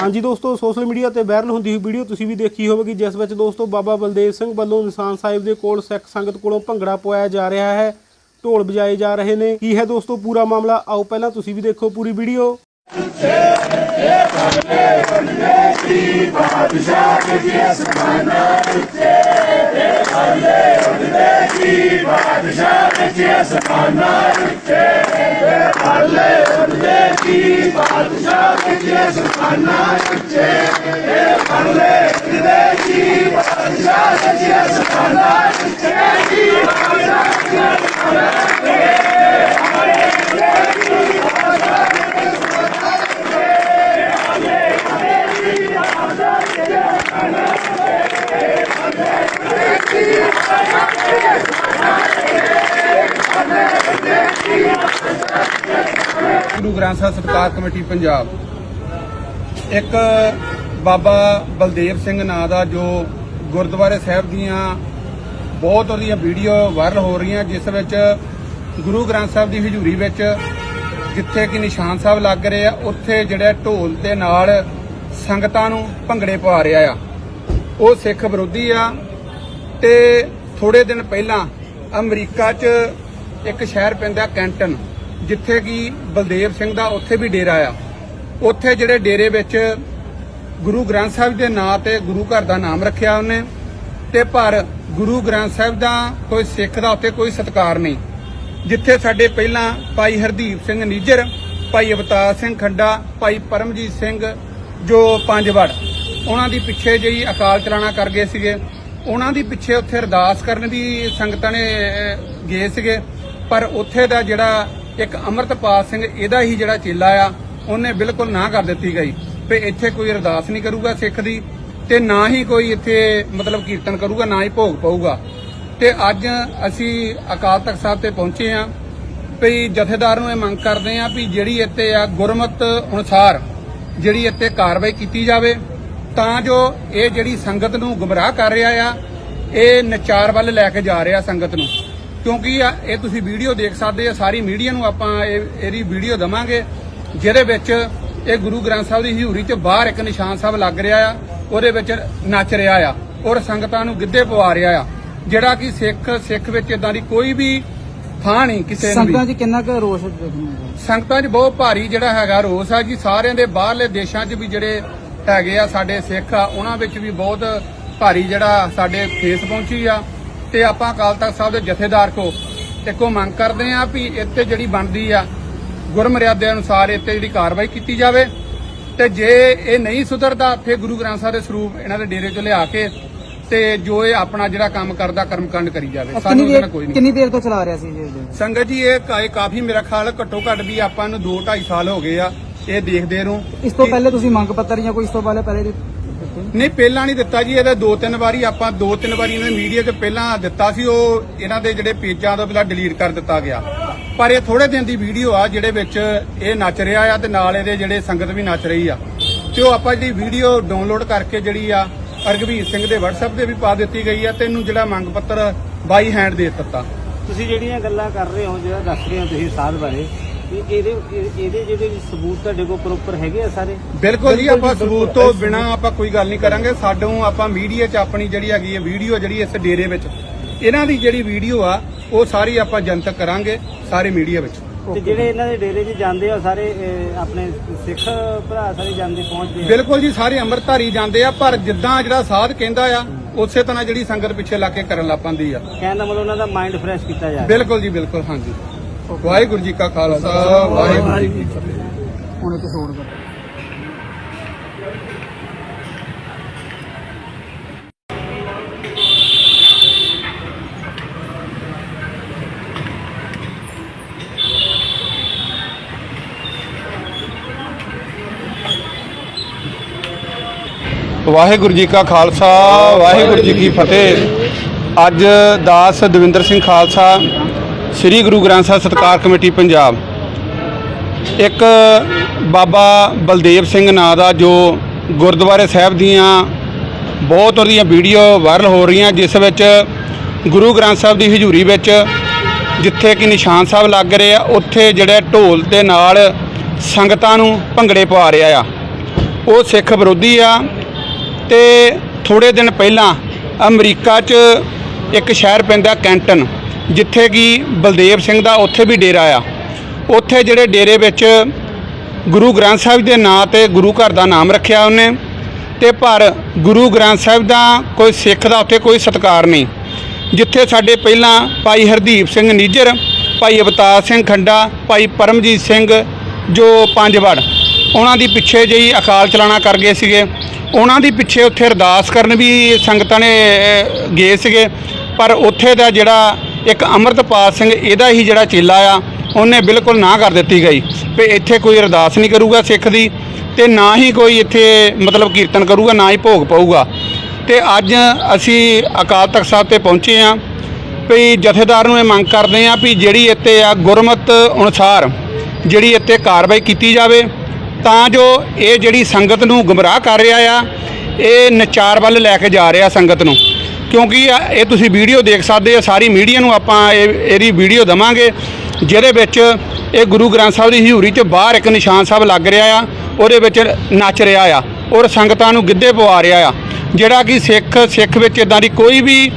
ਹਾਂਜੀ ਦੋਸਤੋ social media ਤੇ ਵਾਇਰਲ ਹੁੰਦੀ ਹੋਈ ਵੀਡੀਓ ਤੁਸੀਂ ਵੀ ਦੇਖੀ ਹੋਵੇਗੀ, ਜਿਸ ਵਿੱਚ ਦੋਸਤੋ ਬਾਬਾ ਬਲਦੇਵ ਸਿੰਘ ਵੱਲੋਂ ਨਿਸ਼ਾਨ ਸਾਹਿਬ ਦੇ ਕੋਲ ਸਿੱਖ ਸੰਗਤ ਕੋਲੋਂ ਭੰਗੜਾ ਪਵਾਇਆ ਜਾ ਰਿਹਾ ਹੈ। ਢੋਲ ਵਜਾਏ ਜਾ ਰਹੇ ਨੇ। ਕੀ ਹੈ ਦੋਸਤੋ ਪੂਰਾ ਮਾਮਲਾ? ਆਓ ਪਹਿਲਾਂ ਤੁਸੀਂ ਵੀ ਦੇਖੋ ਪੂਰੀ ਵੀਡੀਓ। ਗੁਰੂ ਗ੍ਰੰਥ ਸਾਹਿਬ ਸਤਿਕਾਰ ਕਮੇਟੀ ਪੰਜਾਬ। ਇੱਕ ਬਾਬਾ ਬਲਦੇਵ ਸਿੰਘ ਨਾਂ ਦਾ ਜੋ ਗੁਰਦੁਆਰੇ ਸਾਹਿਬ ਦੀਆਂ ਬਹੁਤ ਉਹਦੀਆਂ ਵੀਡੀਓ ਵਾਇਰਲ ਹੋ ਰਹੀਆਂ, ਜਿਸ ਵਿੱਚ ਗੁਰੂ ਗ੍ਰੰਥ ਸਾਹਿਬ ਦੀ ਹਜ਼ੂਰੀ ਵਿੱਚ ਜਿੱਥੇ ਕਿ ਨਿਸ਼ਾਨ ਸਾਹਿਬ ਲੱਗ ਰਹੇ ਆ, ਉੱਥੇ ਜਿਹੜੇ ਢੋਲ ਦੇ ਨਾਲ ਸੰਗਤਾਂ ਨੂੰ ਭੰਗੜੇ ਪਾ ਰਿਹਾ ਆ। ਉਹ ਸਿੱਖ ਵਿਰੋਧੀ ਆ ਤੇ ਥੋੜੇ ਦਿਨ ਪਹਿਲਾਂ ਅਮਰੀਕਾ 'ਚ ਇੱਕ ਸ਼ਹਿਰ ਪੈਂਦਾ ਕੈਂਟਨ। ਜਿੱਥੇ ਕਿ ਬਲਦੇਵ ਸਿੰਘ ਦਾ ਉੱਥੇ ਵੀ ਡੇਰਾ ਆ। ਉੱਥੇ ਜਿਹੜੇ ਡੇਰੇ ਵਿੱਚ ਗੁਰੂ ਗ੍ਰੰਥ ਸਾਹਿਬ ਦੇ ਨਾਂ ਤੇ ਗੁਰੂ ਘਰ ਦਾ ਨਾਮ ਰੱਖਿਆ ਉਹਨੇ ਤੇ ਪਰ ਗੁਰੂ ਗ੍ਰੰਥ ਸਾਹਿਬ ਦਾ ਕੋਈ ਸਿੱਖ ਦਾ ਉੱਥੇ ਕੋਈ ਸਤਿਕਾਰ ਨਹੀਂ। ਜਿੱਥੇ ਸਾਡੇ ਪਹਿਲਾਂ ਭਾਈ ਹਰਦੀਪ ਸਿੰਘ ਨੀਜਰ, ਭਾਈ ਅਵਤਾਰ ਸਿੰਘ ਖੰਡਾ, ਭਾਈ ਪਰਮਜੀਤ ਸਿੰਘ ਜੋ ਪੰਜ ਵੜ ਉਹਨਾਂ ਦੀ ਪਿੱਛੇ ਜਿਹੀ ਅਕਾਲ ਚਲਾਣਾ ਕਰ ਗਏ ਸੀਗੇ। ਉਹਨਾਂ ਦੀ ਪਿੱਛੇ ਉੱਥੇ ਅਰਦਾਸ ਕਰਨ ਦੀ ਸੰਗਤਾਂ ਨੇ ਗਏ ਸੀਗੇ। ਪਰ ਉੱਥੇ ਦਾ ਜਿਹੜਾ ਇੱਕ ਅਮਰਤਪਾਲ ਸਿੰਘ ਇਹਦਾ ਹੀ ਜਿਹੜਾ ਚੇਲਾ ਆ, ਉਹਨੇ ਬਿਲਕੁਲ ਨਾ ਕਰ ਦਿੱਤੀ ਗਈ। ਵੀ ਇੱਥੇ ਕੋਈ ਅਰਦਾਸ ਨਹੀਂ ਕਰੂਗਾ ਸਿੱਖ ਦੀ, ਤੇ ਨਾ ਹੀ ਕੋਈ ਇੱਥੇ ਮਤਲਬ ਕੀਰਤਨ ਕਰੂਗਾ, ਨਾ ਹੀ ਭੋਗ ਪਊਗਾ। ਤੇ ਅੱਜ ਅਸੀਂ ਅਕਾਲ ਤਖਤ ਸਾਹਿਬ ਤੇ ਪਹੁੰਚੇ ਆ ਵੀ ਜਥੇਦਾਰ ਨੂੰ ਇਹ ਮੰਗ ਕਰਦੇ ਆ ਵੀ ਜਿਹੜੀ ਇੱਥੇ ਆ ਗੁਰਮਤ ਅਨੁਸਾਰ ਜਿਹੜੀ ਇੱਥੇ ਕਾਰਵਾਈ ਕੀਤੀ ਜਾਵੇ, ਤਾਂ ਜੋ ਇਹ ਜਿਹੜੀ ਸੰਗਤ ਨੂੰ ਗੁੰਮਰਾਹ ਕਰ ਰਿਹਾ ਆ, ਇਹ ਨਚਾਰ ਵੱਲ ਲੈ ਕੇ ਜਾ ਰਿਹਾ ਸੰਗਤ ਨੂੰ। ਕਿਉਂਕਿ ਇਹ ਤੁਸੀਂ ਵੀਡੀਓ ਦੇਖ ਸਕਦੇ ਆ ਸਾਰੀ ਮੀਡੀਆ ਨੂੰ ਆਪਾਂ ਇਹ ਇਹਦੀ ਵੀਡੀਓ ਦਵਾਂਗੇ ਜਿਹਦੇ ਵਿੱਚ ਇਹ ਗੁਰੂ ਗ੍ਰੰਥ ਸਾਹਿਬ ਦੀ ਹਜ਼ੂਰੀ 'ਚ ਬਾਹਰ ਇੱਕ ਨਿਸ਼ਾਨ ਸਾਹਿਬ ਲੱਗ ਰਿਹਾ ਆ ਉਹਦੇ ਵਿੱਚ ਨੱਚ ਰਿਹਾ ਆ ਔਰ ਸੰਗਤਾਂ ਨੂੰ ਗਿੱਧੇ ਪਵਾ ਰਿਹਾ ਆ ਜਿਹੜਾ ਕਿ ਸਿੱਖ ਸਿੱਖ ਵਿੱਚ ਇਦਾਂ ਦੀ ਕੋਈ ਵੀ ਥਾਂ ਨਹੀਂ ਕਿਸੇ ਨੂੰ ਸੰਗਤਾਂ 'ਚ ਕਿੰਨਾ ਕੁ ਰੋਸ਼? ਸੰਗਤਾਂ 'ਚ ਬਹੁਤ ਭਾਰੀ ਜਿਹੜਾ ਹੈਗਾ ਰੋਸ ਆ ਜੀ ਸਾਰਿਆਂ ਦੇ ਬਾਹਰਲੇ ਦੇਸ਼ਾਂ 'ਚ ਵੀ ਜਿਹੜੇ ਹੈਗੇ ਆ ਸਾਡੇ ਸਿੱਖ ਆ ਉਹਨਾਂ ਵਿੱਚ ਵੀ ਬਹੁਤ ਭਾਰੀ ਜਿਹੜਾ ਸਾਡੇ ਫੇਸ ਪਹੁੰਚੀ ਆ ਤੇ ਆਪਾਂ ਅਕਾਲ ਤਖਤ ਸਾਹਿਬ ਦੇ ਜਥੇਦਾਰ ਕੋ ਇੱਕੋ ਮੰਗ ਕਰਦੇ ਆ ਵੀ ਇੱਥੇ ਜਿਹੜੀ ਬਣਦੀ ਆ ਗੁਰਮਰਿਆਦੇ ਅਨੁਸਾਰ ਇੱਥੇ ਜਿਹੜੀ ਕਾਰਵਾਈ ਕੀਤੀ ਜਾਵੇ ਤੇ ਜੇ ਇਹ ਨਹੀਂ ਸੁਧਰਦਾ ਫਿਰ ਗੁਰੂ ਗ੍ਰੰਥ ਸਾਹਿਬ ਦੇ ਸਰੂਪ ਇਹਨਾਂ ਦੇ ਡੇਰੇ 'ਚ ਲਿਆ ਕੇ ਤੇ ਜੋ ਇਹ ਆਪਣਾ ਜਿਹੜਾ ਕੰਮ ਕਰਦਾ ਕਰਮਕਾਂਡ ਕਰੀ ਜਾਵੇ ਸਾਨੂੰ ਉਹਦੇ ਕੋਈ ਨਹੀਂ ਕਿੰਨੀ ਦੇਰ ਤੋਂ ਚਲਾ ਰਿਹਾ ਸੀ ਇਹ? ਸੰਗਤ ਜੀ ਇਹ ਕਾ- ਇਹ ਕਾਫੀ ਮੇਰਾ ਖਿਆਲ ਘੱਟੋ ਘੱਟ ਵੀ ਆਪਾਂ ਨੂੰ 2 2.5 ਸਾਲ ਹੋ ਗਏ ਆ ਇਹ ਦੇਖਦੇ ਨੂੰ ਇਸ ਤੋਂ ਪਹਿਲੇ ਤੁਸੀਂ ਮੰਗ ਪੱਤਰ ਜਾਂ ਕੋਈ ਇਸ ਤੋਂ ਪਹਿਲੇ ਪਹਿਲੇ? ਨਹੀਂ, ਪਹਿਲਾਂ ਨਹੀਂ ਦਿੱਤਾ ਜੀ, ਇਹਦਾ ਦੋ ਤਿੰਨ ਵਾਰੀ ਆਪਾਂ ਦੋ ਤਿੰਨ ਵਾਰੀ ਇਹਨਾਂ ਮੀਡੀਆ 'ਚ ਪਹਿਲਾਂ ਦਿੱਤਾ ਸੀ, ਉਹ ਇਹਨਾਂ ਦੇ ਜਿਹੜੇ ਪੇਜਾਂ ਤੋਂ ਪਹਿਲਾਂ ਡਿਲੀਟ ਕਰ ਦਿੱਤਾ ਗਿਆ। ਪਰ ਇਹ ਥੋੜੇ ਦਿਨ ਦੀ ਵੀਡੀਓ ਆ, ਜਿਹੜੇ ਵਿੱਚ ਇਹ ਨੱਚ ਰਿਹਾ ਆ ਤੇ ਨਾਲ ਇਹਦੇ ਜਿਹੜੇ ਸੰਗਤ ਵੀ ਨੱਚ ਰਹੀ ਆ। ਤੇ ਉਹ ਆਪਾਂ ਜਿਹੜੀ ਵੀਡੀਓ ਡਾਊਨਲੋਡ ਕਰਕੇ ਜਿਹੜੀ ਆ ਅਰਗਵੀਰ ਸਿੰਘ ਦੇ WhatsApp ਤੇ ਵੀ ਪਾ ਦਿੱਤੀ ਗਈ ਆ ਤੇ ਇਹਨੂੰ ਜਿਹੜਾ ਮੰਗ ਪੱਤਰ ਬਾਈ ਹੈਂਡ ਦੇ ਦਿੱਤਾ। ਤੁਸੀਂ ਜਿਹੜੀਆਂ ਗੱਲਾਂ ਕਰ ਰਹੇ ਹੋ, ਜਿਹੜਾ ਦੱਸ ਰਹੇ ਹੋ ਤੁਸੀਂ ਸਾਧ ਬਾਰੇ ਇਹ- ਇਹਦੇ ਇਹ- ਇਹਦੇ ਜਿਹੜੇ ਸਬੂਤ ਤੁਹਾਡੇ ਕੋਲ ਪ੍ਰੋਪਰ ਹੈਗੇ ਆ ਸਾਰੇ? ਬਿਲਕੁਲ ਜੀ ਆਪਾਂ ਸਬੂਤ। ਤੋਂ ਬਿਨਾ ਆਪਾਂ ਕੋਈ ਗੱਲ ਨਹੀਂ ਕਰਾਂਗੇ। ਸਾਡੋਂ ਆਪਾਂ ਮੀਡੀਆ 'ਚ ਆਪਣੀ ਜਿਹੜੀ ਹੈਗੀ ਹੈ ਵੀਡੀਓ ਜਿਹੜੀ ਇਸ ਡੇਰੇ ਵਿੱਚ ਇਹਨਾਂ ਦੀ ਜਿਹੜੀ ਵੀਡੀਓ ਆ ਉਹ ਸਾਰੀ ਆਪਾਂ ਜਨਤਕ ਕਰਾਂਗੇ ਸਾਰੇ ਮੀਡੀਆ ਵਿੱਚ। ਤੇ ਜਿਹੜੇ ਇਹਨਾਂ ਦੇ ਡੇਰੇ 'ਚ ਜਾਂਦੇ ਆ ਉਹ ਸਾਰੇ ਅਹ, ਆਪਣੇ ਸਿੱਖ ਭਰਾ ਸਾਰੇ ਜਾਂਦੇ ਪਹੁੰਚਦੇ ਆ? ਬਿਲਕੁਲ ਜੀ ਸਾਰੇ ਅੰਮ੍ਰਿਤਧਾਰੀ ਜਾਂਦੇ ਆ ਪਰ ਜਿੱਦਾਂ ਜਿਹੜਾ ਸਾਧ ਕਹਿੰਦਾ ਆ ਉਸੇ ਤਰ੍ਹਾਂ ਜਿਹੜੀ ਸੰਗਤ ਪਿੱਛੇ ਲਾ ਕੇ ਕਰਨ ਲੱਗ ਪੈਂਦੀ ਆ। ਕਹਿਣ ਦਾ ਮਤਲਬ ਉਹਨਾਂ ਦਾ ਮਾਈਂਡ ਫਰੈਸ਼ ਕੀਤਾ ਜਾ ਰਿਹਾ। ਬਿਲਕੁਲ ਜੀ ਬਿਲਕੁਲ ਹਾਂਜੀ। ਵਾਹਿਗੁਰੂ ਜੀ ਕਾ ਖਾਲਸਾ ਵਾਹਿਗੁਰੂ ਜੀ ਕੀ ਫਤਿਹ। ਹੁਣ ਇੱਕ ਵਾਹਿਗੁਰੂ ਜੀ ਕਾ ਖਾਲਸਾ ਵਾਹਿਗੁਰੂ ਜੀ ਕੀ ਫਤਿਹ। ਅੱਜ ਦਾਸ ਦਵਿੰਦਰ ਸਿੰਘ ਖਾਲਸਾ ਸ੍ਰੀ ਗੁਰੂ ਗ੍ਰੰਥ ਸਾਹਿਬ ਸਤਕਾਰ ਕਮੇਟੀ ਪੰਜਾਬ। ਇੱਕ ਬਾਬਾ ਬਲਦੇਵ ਸਿੰਘ ਨਾਂ ਦਾ ਜੋ ਗੁਰਦੁਆਰੇ ਸਾਹਿਬ ਦੀਆਂ ਬਹੁਤ ਉਹਦੀਆਂ ਵੀਡੀਓ ਵਾਇਰਲ ਹੋ ਰਹੀਆਂ, ਜਿਸ ਵਿੱਚ ਗੁਰੂ ਗ੍ਰੰਥ ਸਾਹਿਬ ਦੀ ਹਜ਼ੂਰੀ ਵਿੱਚ ਜਿੱਥੇ ਕਿ ਨਿਸ਼ਾਨ ਸਾਹਿਬ ਲੱਗ ਰਹੇ ਆ, ਉੱਥੇ ਜਿਹੜੇ ਢੋਲ ਦੇ ਨਾਲ ਸੰਗਤਾਂ ਨੂੰ ਭੰਗੜੇ ਪਾ ਰਿਹਾ ਆ। ਉਹ ਸਿੱਖ ਵਿਰੋਧੀ ਆ ਤੇ ਥੋੜੇ ਦਿਨ ਪਹਿਲਾਂ ਅਮਰੀਕਾ 'ਚ ਇੱਕ ਸ਼ਹਿਰ ਪੈਂਦਾ ਕੈਂਟਨ। ਜਿੱਥੇ ਕਿ ਬਲਦੇਵ ਸਿੰਘ ਦਾ ਉੱਥੇ ਵੀ ਡੇਰਾ ਆ। ਉੱਥੇ ਜਿਹੜੇ ਡੇਰੇ ਵਿੱਚ ਗੁਰੂ ਗ੍ਰੰਥ ਸਾਹਿਬ ਦੇ ਨਾਂ ਤੇ ਗੁਰੂ ਘਰ ਦਾ ਨਾਮ ਰੱਖਿਆ ਉਹਨੇ ਤੇ ਪਰ ਗੁਰੂ ਗ੍ਰੰਥ ਸਾਹਿਬ ਦਾ ਕੋਈ ਸਿੱਖ ਦਾ ਉੱਥੇ ਕੋਈ ਸਤਿਕਾਰ ਨਹੀਂ। ਜਿੱਥੇ ਸਾਡੇ ਪਹਿਲਾਂ ਭਾਈ ਹਰਦੀਪ ਸਿੰਘ ਨੀਜਰ, ਭਾਈ ਅਵਤਾਰ ਸਿੰਘ ਖੰਡਾ, ਭਾਈ ਪਰਮਜੀਤ ਸਿੰਘ ਜੋ ਪੰਜ ਵੜ, ਉਹਨਾਂ ਦੀ ਪਿੱਛੇ ਜਿਹੀ ਅਕਾਲ ਚਲਾਣਾ ਕਰ ਗਏ ਸੀਗੇ। ਉਹਨਾਂ ਦੀ ਪਿੱਛੇ ਉੱਥੇ ਅਰਦਾਸ ਕਰਨ ਵੀ ਸੰਗਤਾਂ ਨੇ ਗਏ ਸੀਗੇ। ਪਰ ਉੱਥੇ ਦਾ ਜਿਹੜਾ ਇੱਕ ਅੰਮ੍ਰਿਤਪਾਲ ਸਿੰਘ ਇਹਦਾ ਹੀ ਜਿਹੜਾ ਚੇਲਾ ਆ, ਉਹਨੇ ਬਿਲਕੁਲ ਨਾ ਕਰ ਦਿੱਤੀ ਗਈ। ਵੀ ਇੱਥੇ ਕੋਈ ਅਰਦਾਸ ਨਹੀਂ ਕਰੂਗਾ ਸਿੱਖ ਦੀ ਤੇ ਨਾ ਹੀ ਕੋਈ ਇੱਥੇ ਮਤਲਬ ਕੀਰਤਨ ਕਰੂਗਾ, ਨਾ ਹੀ ਭੋਗ ਪਊਗਾ। ਤੇ ਅੱਜ ਅਸੀਂ ਅਕਾਲ ਤਖਤ ਸਾਹਿਬ ਤੇ ਪਹੁੰਚੇ ਆ ਵੀ ਜਥੇਦਾਰ ਨੂੰ ਇਹ ਮੰਗ ਕਰਦੇ ਆ ਵੀ ਜਿਹੜੀ ਇੱਥੇ ਆ ਗੁਰਮਤ ਅਨੁਸਾਰ ਜਿਹੜੀ ਇੱਥੇ ਕਾਰਵਾਈ ਕੀਤੀ ਜਾਵੇ, ਤਾਂ ਜੋ ਇਹ ਜਿਹੜੀ ਸੰਗਤ ਨੂੰ ਗੁੰਮਰਾਹ ਕਰ ਰਿਹਾ ਆ, ਇਹ ਨਚਾਰ ਵੱਲ ਲੈ ਕੇ ਜਾ ਰਿਹਾ ਸੰਗਤ ਨੂੰ। ਕਿਉਂਕਿ ਆ- ਇਹ ਤੁਸੀਂ ਵੀਡੀਓ ਦੇਖ ਸਕਦੇ ਆ ਸਾਰੀ ਮੀਡੀਆ ਨੂੰ ਆਪਾਂ ਇਹ ਇਹਦੀ ਵੀਡੀਓ ਦਵਾਂਗੇ ਜਿਹਦੇ ਵਿੱਚ ਇਹ ਗੁਰੂ ਗ੍ਰੰਥ ਸਾਹਿਬ ਦੀ ਹਜ਼ੂਰੀ 'ਚ ਬਾਹਰ ਇੱਕ ਨਿਸ਼ਾਨ ਸਾਹਿਬ ਲੱਗ ਰਿਹਾ ਆ ਉਹਦੇ ਵਿੱਚ ਨੱਚ ਰਿਹਾ ਆ ਔਰ ਸੰਗਤਾਂ ਨੂੰ ਗਿੱਧੇ ਪਵਾ ਰਿਹਾ ਆ। ਜਿਹੜਾ ਕਿ ਸਿੱਖ ਸਿੱਖ ਵਿੱਚ ਇਦਾਂ ਦੀ ਕੋਈ ਵੀ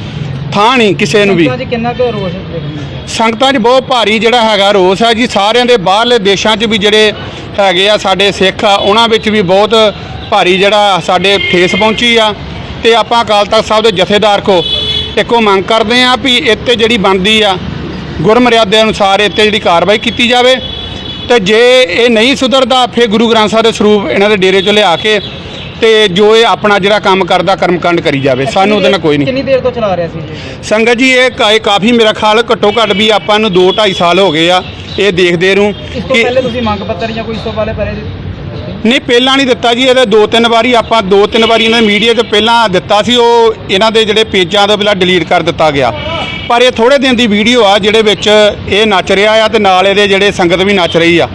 ਥਾਂ ਨਹੀਂ ਕਿਸੇ ਨੂੰ ਵੀ। ਸੰਗਤਾਂ 'ਚ? ਸੰਗਤਾਂ ਬਹੁਤ ਭਾਰੀ ਜਿਹੜਾ ਹੈਗਾ ਰੋਸ ਹੈ ਜੀ। ਸਾਰਿਆਂ ਦੇ ਬਾਹਰਲੇ ਦੇਸ਼ਾਂ 'ਚ ਵੀ ਜਿਹੜੇ ਹੈਗੇ ਆ ਸਾਡੇ ਸਿੱਖ ਆ ਉਹਨਾਂ ਵਿੱਚ ਵੀ ਬਹੁਤ ਭਾਰੀ ਜਿਹੜਾ ਸਾਡੇ ਠੇਸ ਪਹੁੰਚੀ ਆ। ਤੇ ਆਪਾਂ ਅਕਾਲ ਤਖਤ ਸਾਹਿਬ ਦੇ ਜਥੇਦਾਰ ਕੋ ਇੱਕੋ ਮੰਗ ਕਰਦੇ ਆ ਵੀ ਇੱਥੇ ਜਿਹੜੀ ਬਣਦੀ ਆ ਗੁਰਮਰਿਆਦੇ ਅਨੁਸਾਰ ਇੱਥੇ ਜਿਹੜੀ ਕਾਰਵਾਈ ਕੀਤੀ ਜਾਵੇ ਤੇ ਜੇ ਇਹ ਨਹੀਂ ਸੁਧਰਦਾ ਫਿਰ ਗੁਰੂ ਗ੍ਰੰਥ ਸਾਹਿਬ ਦੇ ਸਰੂਪ ਇਹਨਾਂ ਦੇ ਡੇਰੇ 'ਚ ਲਿਆ ਕੇ ਤੇ ਜੋ ਇਹ ਆਪਣਾ ਜਿਹੜਾ ਕੰਮ ਕਰਦਾ ਕਰਮਕਾਂਡ ਕਰੀ ਜਾਵੇ ਸਾਨੂੰ ਉਹਦੇ ਨਾਲ ਕੋਈ ਨਹੀਂ ਕਿੰਨੀ ਦੇਰ ਤੋਂ ਚਲਾ ਰਿਹਾ ਸੀ ਸੰਗਤ ਜੀ ਇਹ ਕਾ- ਇਹ ਕਾਫੀ ਮੇਰਾ ਖਿਆਲ ਘੱਟੋ ਘੱਟ ਵੀ ਆਪਾਂ ਨੂੰ 2 2.5 ਸਾਲ ਹੋ ਗਏ ਆ ਇਹ ਦੇਖਦੇ ਨੂੰ ਇਸ ਤੋਂ ਕਿ ਪਹਿਲੇ ਤੁਸੀਂ ਮੰਗ ਪੱਤਰ ਜਾਂ ਕੋਈ ਇਸ ਤੋਂ ਪਹਿਲੇ? ਨਹੀਂ, ਪਹਿਲਾਂ ਨਹੀਂ ਦਿੱਤਾ ਜੀ, ਇਹਦੇ ਦੋ ਤਿੰਨ ਵਾਰੀ ਆਪਾਂ ਦੋ ਤਿੰਨ ਵਾਰੀ ਇਹਨਾਂ ਮੀਡੀਆ 'ਚ ਪਹਿਲਾਂ ਦਿੱਤਾ ਸੀ, ਉਹ ਇਹਨਾਂ ਦੇ ਜਿਹੜੇ ਪੇਜਾਂ ਤੋਂ ਪਹਿਲਾਂ ਡਿਲੀਟ ਕਰ ਦਿੱਤਾ ਗਿਆ। ਪਰ ਇਹ ਥੋੜੇ ਦਿਨ ਦੀ ਵੀਡੀਓ ਆ, ਜਿਹੜੇ ਵਿੱਚ ਇਹ ਨੱਚ ਰਿਹਾ ਆ ਤੇ ਨਾਲ ਇਹਦੇ ਜਿਹੜੇ ਸੰਗਤ ਵੀ ਨੱਚ ਰਹੀ ਆ।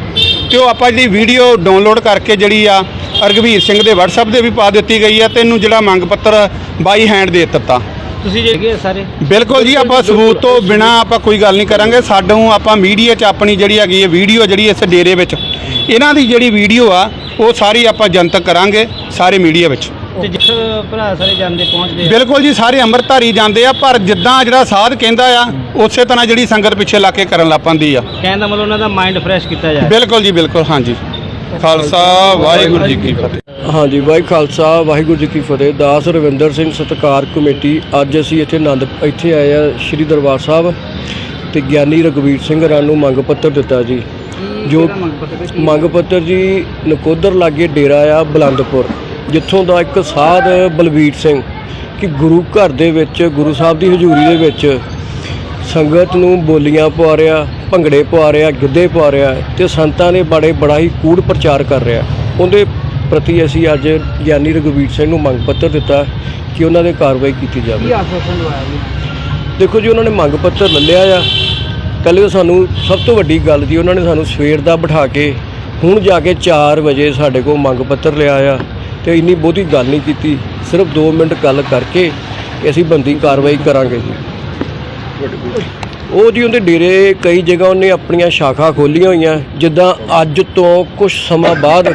ਤੇ ਉਹ ਆਪਾਂ ਜਿਹੜੀ ਵੀਡੀਓ ਡਾਊਨਲੋਡ ਕਰਕੇ ਜਿਹੜੀ ਆ ਰਘਵੀਰ ਸਿੰਘ ਦੇ WhatsApp ਤੇ ਵੀ ਪਾ ਦਿੱਤੀ ਗਈ ਆ, ਤੇ ਇਹਨੂੰ ਜਿਹੜਾ ਮੰਗ ਪੱਤਰ ਬਾਈ ਹੈਂਡ ਦੇ ਦਿੱਤਾ। ਤੁਸੀਂ ਜਿਹੜੇ ਸਾਰੇ? ਬਿਲਕੁਲ ਜੀ ਆਪਾਂ ਸਬੂਤ ਤੋਂ ਬਿਨਾ ਆਪਾਂ ਕੋਈ ਗੱਲ ਨਹੀਂ ਕਰਾਂਗੇ। ਸਾਡੋਂ ਆਪਾਂ ਮੀਡੀਆ 'ਚ ਆਪਣੀ ਜਿਹੜੀ ਹੈਗੀ ਹੈ ਵੀਡੀਓ ਜਿਹੜੀ ਇਸ ਡੇਰੇ ਵਿੱਚ ਇਹਨਾਂ ਦੀ ਜਿਹੜੀ ਵੀਡੀਓ ਆ ਉਹ ਸਾਰੀ ਆਪਾਂ ਜਨਤਕ ਕਰਾਂਗੇ ਸਾਰੇ ਮੀਡੀਆ ਵਿੱਚ। ਤੇ ਜਿੱਥੇ ਭਰਾ ਸਾਰੇ ਜਾਂਦੇ ਪਹੁੰਚਦੇ ਬਿਲਕੁਲ ਜੀ ਸਾਰੇ ਅੰਮ੍ਰਿਤਧਾਰੀ ਜਾਂਦੇ ਆ ਪਰ ਜਿੱਦਾਂ ਜਿਹੜਾ ਸਾਧ ਕਹਿੰਦਾ ਆ ਉਸੇ ਤਰ੍ਹਾਂ ਜਿਹੜੀ ਸੰਗਤ ਪਿੱਛੇ ਲਾ ਕੇ ਕਰਨ ਲੱਗ ਪੈਂਦੀ ਆ। ਕਹਿਣ ਦਾ ਮਤਲਬ ਉਹਨਾਂ ਦਾ ਮਾਈਂਡ ਫਰੈਸ਼ ਕੀਤਾ ਜਾਏ। ਬਿਲਕੁਲ ਜੀ ਬਿਲਕੁਲ ਹਾਂਜੀ। ਖਾਲਸਾ, ਵਾਹਿਗੁਰੂ ਜੀ ਕੀ ਫਤਿਹ। ਹਾਂਜੀ, ਵਾਹਿ, ਖਾਲਸਾ, ਵਾਹਿਗੁਰੂ ਜੀ ਕੀ ਫਤਿਹ। ਦਾਸ ਰਵਿੰਦਰ ਸਿੰਘ ਸਤਕਾਰ ਕਮੇਟੀ, ਅੱਜ ਅਸੀਂ ਇੱਥੇ ਆਨੰਦ ਇੱਥੇ ਆਏ ਆ ਸ਼੍ਰੀ ਦਰਬਾਰ ਸਾਹਿਬ ਤੇ ਗਿਆਨੀ ਰਘਵੀਰ ਸਿੰਘ ਰਾਂ ਨੂੰ ਮੰਗ ਪੱਤਰ ਦਿੱਤਾ ਜੀ। ਜੋ ਮੰਗ ਪੱਤਰ ਮੰਗ ਪੱਤਰ ਜੀ, ਨਕੋਦਰ ਲਾਗੇ ਡੇਰਾ ਆ ਬਲੰਦਪੁਰ, ਜਿੱਥੋਂ ਦਾ ਇੱਕ ਸਾਧ ਬਲਵੀਰ ਸਿੰਘ ਕਿ ਗੁਰੂ ਘਰ ਦੇ ਵਿੱਚ, ਗੁਰੂ ਸਾਹਿਬ ਦੀ ਹਜ਼ੂਰੀ ਦੇ ਵਿੱਚ ਸੰਗਤ ਨੂੰ ਬੋਲੀਆਂ ਪਵਾ ਰਿਹਾ। ਭੰਗੜੇ ਪਵਾ ਰਿਹਾ ਗਿੱਧੇ ਪਵਾ ਰਿਹਾ ਤੇ ਸੰਤਾਂ ਨੇ ਬੜੇ ਬੜਾ ਹੀ ਕੂੜ ਪ੍ਰਚਾਰ ਕਰ ਰਿਹਾ। ਉਹਦੇ ਪ੍ਰਤੀ ਅਸੀਂ ਅੱਜ ਗਿਆਨੀ ਰਘਵੀਰ ਸਿੰਘ ਨੂੰ ਮੰਗ ਪੱਤਰ ਦਿੱਤਾ ਕਿ ਉਹਨਾਂ ਦੇ ਕਾਰਵਾਈ ਕੀਤੀ ਜਾਵੇ। ਦੇਖੋ ਜੀ ਉਹਨਾਂ ਨੇ ਮੰਗ ਪੱਤਰ ਲੈ ਲਿਆ ਆ। ਪਹਿਲੇ ਤਾਂ ਸਾਨੂੰ ਸਭ ਤੋਂ ਵੱਡੀ ਗੱਲ ਜੀ ਉਹਨਾਂ ਨੇ ਸਾਨੂੰ ਸਵੇਰ ਦਾ ਬਿਠਾ ਕੇ ਹੁਣ ਜਾ ਕੇ 4 ਵਜੇ ਸਾਡੇ ਕੋਲ ਮੰਗ ਪੱਤਰ ਲਿਆ ਆ ਤੇ ਇੰਨੀ ਬਹੁਤੀ ਗੱਲ ਨਹੀਂ ਕੀਤੀ। ਸਿਰਫ 2 ਮਿੰਟ ਗੱਲ ਕਰਕੇ ਅਸੀਂ ਬੰਦੀ ਕਾਰਵਾਈ ਕਰਾਂਗੇ ਜੀ। ਉਹ ਜੀ ਉਹਦੇ ਡੇਰੇ ਕਈ ਜਗ੍ਹਾ ਉਹਨੇ ਆਪਣੀਆਂ ਸ਼ਾਖਾ ਖੋਲੀਆਂ ਹੋਈਆਂ। ਜਿੱਦਾਂ ਅੱਜ ਤੋਂ ਕੁਝ ਸਮਾਂ ਬਾਅਦ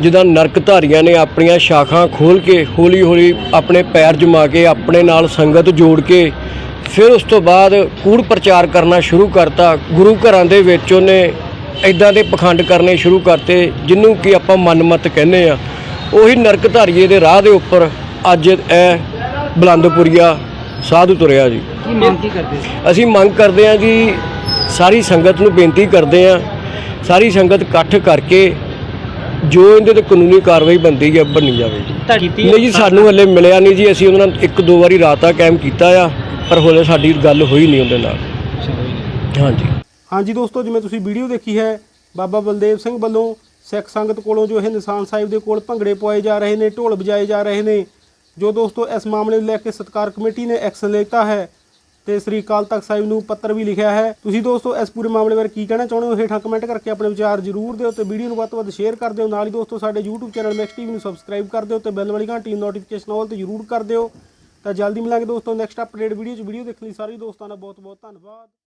ਜਿੱਦਾਂ ਨਰਕਧਾਰੀਆਂ ਨੇ ਆਪਣੀਆਂ ਸ਼ਾਖਾ ਖੋਲ ਕੇ ਹੌਲੀ ਹੌਲੀ ਆਪਣੇ ਪੈਰ ਜਮਾ ਕੇ, ਆਪਣੇ ਨਾਲ ਸੰਗਤ ਜੋੜ ਕੇ, ਫਿਰ ਉਸ ਤੋਂ ਬਾਅਦ ਕੂੜ ਪ੍ਰਚਾਰ ਕਰਨਾ ਸ਼ੁਰੂ ਕਰਤਾ। ਗੁਰੂ ਘਰਾਂ ਦੇ ਵਿੱਚ ਉਹਨੇ ਇਦਾਂ ਦੇ ਪਖੰਡ ਕਰਨੇ ਸ਼ੁਰੂ ਕਰਤੇ ਜਿਹਨੂੰ ਕਿ ਆਪਾਂ ਮਨਮਤ ਕਹਿੰਦੇ ਆ ਉਹੀ ਨਰਕਧਾਰੀਏ ਦੇ ਰਾਹ ਦੇ ਉੱਪਰ ਅੱਜ ਇਹ ਬਲੰਦਪੁਰੀਆ ਸਾਧੂ ਤੁਰਿਆ ਜੀ। ਕੀ ਮੰਗ ਕੀ ਕਰਦੇ ਸੀ? ਅਸੀਂ ਮੰਗ ਕਰਦੇ ਹਾਂ ਜੀ ਸਾਰੀ ਸੰਗਤ ਨੂੰ ਬੇਨਤੀ ਕਰਦੇ ਹਾਂ ਸਾਰੀ ਸੰਗਤ ਇਕੱਠ ਕਰਕੇ ਜੋ ਇਹਦੇ ਤੇ ਕਾਨੂੰਨੀ ਕਾਰਵਾਈ ਬੰਦੀ ਹੈ ਬੰਨੀ ਜਾਵੇ। ਜੀ ਕੀਤੀ ਨਹੀਂ ਜੀ ਸਾਨੂੰ ਹਲੇ ਮਿਲਿਆ ਨਹੀਂ ਜੀ ਅਸੀਂ ਉਹਨਾਂ ਨਾਲ ਇੱਕ ਦੋ ਵਾਰੀ ਰਾਤਾ ਕਾਇਮ ਕੀਤਾ ਆ ਪਰ ਹਲੇ ਸਾਡੀ ਗੱਲ ਹੋਈ ਨਹੀਂ ਉਹਦੇ ਨਾਲ। ਹਾਂਜੀ। ਹਾਂਜੀ ਦੋਸਤੋ ਜਿਵੇਂ ਤੁਸੀਂ ਵੀਡੀਓ ਦੇਖੀ ਹੈ ਬਾਬਾ ਬਲਦੇਵ ਸਿੰਘ ਵੱਲੋਂ ਸਿੱਖ ਸੰਗਤ ਕੋਲੋਂ ਜੋ ਇਹ ਨਿਸ਼ਾਨ ਸਾਹਿਬ ਦੇ ਕੋਲ ਭੰਗੜੇ ਪਵਾਏ ਜਾ ਰਹੇ ਨੇ ਢੋਲ ਵਜਾਏ ਜਾ ਰਹੇ ਨੇ ਜੋ ਦੋਸਤੋ, ਇਸ ਮਾਮਲੇ ਨੂੰ ਲੈ ਕੇ ਸਤਕਾਰ ਕਮੇਟੀ ਨੇ ਐਕਸ਼ਨ ਲਿੱਤਾ ਹੈ ਤੇ ਸ੍ਰੀ ਅਕਾਲ ਤਖਤ ਸਾਹਿਬ ਨੂੰ ਪੱਤਰ ਵੀ ਲਿਖਿਆ ਹੈ। ਤੁਸੀਂ ਦੋਸਤੋ, ਇਸ ਪੂਰੇ ਮਾਮਲੇ ਬਾਰੇ ਕੀ ਕਹਿਣਾ ਚਾਹੁੰਦੇ ਹੋ? ਹੇਠਾਂ ਕਮੈਂਟ ਕਰਕੇ ਆਪਣੇ ਵਿਚਾਰ ਜ਼ਰੂਰ ਦਿਓ ਤੇ ਵੀਡੀਓ ਨੂੰ ਵੱਧ ਤੋਂ ਵੱਧ ਸ਼ੇਅਰ ਕਰ ਦਿਓ। ਨਾਲ ਹੀ ਦੋਸਤੋ, ਸਾਡੇ YouTube ਚੈਨਲ ਮੈਕਸ ਟੀਵੀ ਨੂੰ ਸਬਸਕ੍ਰਾਈਬ ਕਰ ਦਿਓ ਤੇ ਬੈਲ ਵਾਲੀ ਘੰਟੀ ਨੋਟੀਫਿਕੇਸ਼ਨ ਆਲ ਤੇ ਜ਼ਰੂਰ ਕਰ ਦਿਓ। ਤਾਂ ਜਲਦੀ ਮਿਲਾਂਗੇ ਦੋਸਤੋ ਨੈਕਸਟ ਅਪਡੇਟ ਵੀਡੀਓ 'ਚ। ਵੀਡੀਓ ਦੇਖਣ ਲਈ ਸਾਰੇ ਦੋਸਤਾਂ ਦਾ ਬਹੁਤ ਬਹੁਤ ਧੰਨਵਾਦ।